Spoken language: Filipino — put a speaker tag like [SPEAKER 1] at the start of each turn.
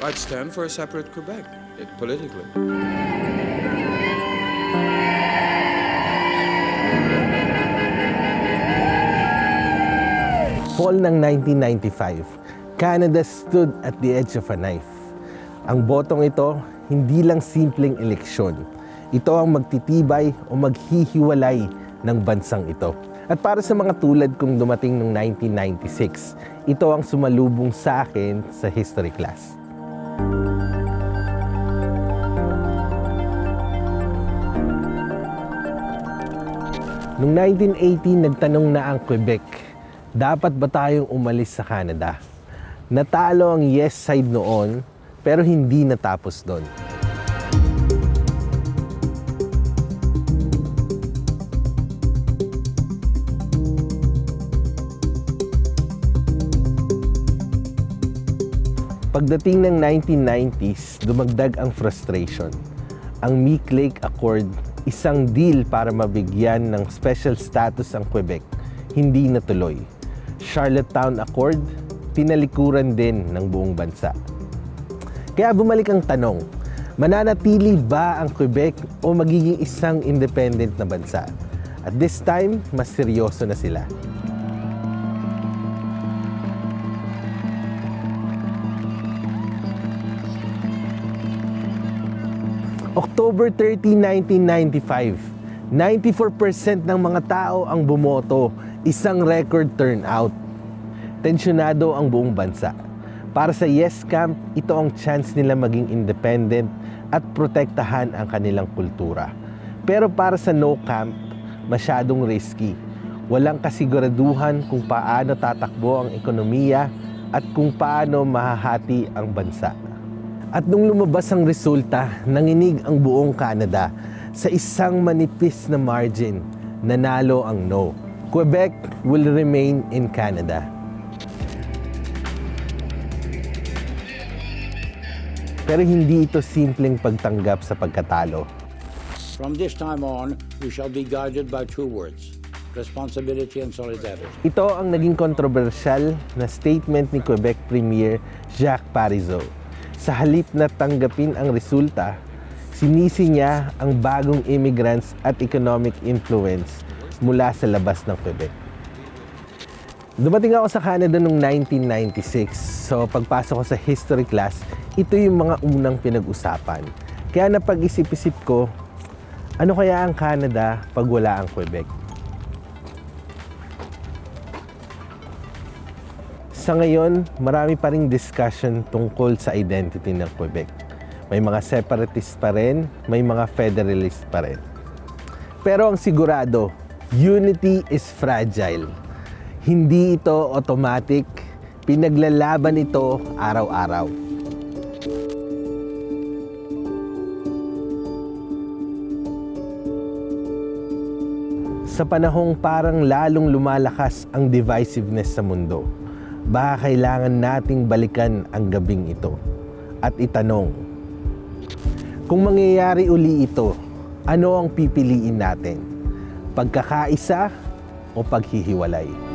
[SPEAKER 1] I'd stand for a separate Quebec, eh, politically.
[SPEAKER 2] Fall ng 1995, Canada stood at the edge of a knife. Ang botong ito, hindi lang simpleng eleksyon. Ito ang magtitibay o maghihiwalay ng bansang ito. At para sa mga tulad kong dumating noong 1996, ito ang sumalubong sa akin sa history class. Noong 1918, nagtanong na ang Quebec, dapat ba tayong umalis sa Canada? Natalo ang yes side noon, pero hindi natapos doon. Pagdating ng 1990s, dumagdag ang frustration. Ang Meek Lake Accord, isang deal para mabigyan ng special status ang Quebec, hindi natuloy. Charlottetown Accord, tinalikuran din ng buong bansa. Kaya bumalik ang tanong, mananatili ba ang Quebec o magiging isang independent na bansa? At this time, mas seryoso na sila. October 30, 1995, 94% ng mga tao ang bumoto, isang record turnout. Tensyonado ang buong bansa. Para sa Yes Camp, ito ang chance nila maging independent at protektahan ang kanilang kultura. Pero para sa No Camp, masyadong risky. Walang kasiguraduhan kung paano tatakbo ang ekonomiya at kung paano mahahati ang bansa. At nung lumabas ang resulta, nanginig ang buong Canada sa isang manipis na margin. Nanalo ang no. Quebec will remain in Canada. Pero hindi ito simpleng pagtanggap sa pagkatalo.
[SPEAKER 3] From this time on, we shall be guided by two words responsibility and solidarity.
[SPEAKER 2] Ito ang naging kontrobersyal na statement ni Quebec Premier Jacques Parizeau. Sa halip na tanggapin ang resulta, sinisi niya ang bagong immigrants at economic influence mula sa labas ng Quebec. Dumating ako sa Canada noong 1996. So pagpasok ko sa history class, ito yung mga unang pinag-usapan. Kaya napag-isip-isip ko, ano kaya ang Canada pag wala ang Quebec? Sa ngayon, marami pa ring discussion tungkol sa identity ng Quebec. May mga separatist pa rin, may mga federalist pa rin. Pero ang sigurado, unity is fragile. Hindi ito automatic, pinaglalaban ito araw-araw. Sa panahong parang lalong lumalakas ang divisiveness sa mundo, baka kailangan nating balikan ang gabing ito at itanong, kung mangyayari uli ito, ano ang pipiliin natin? Pagkakaisa o paghihiwalay?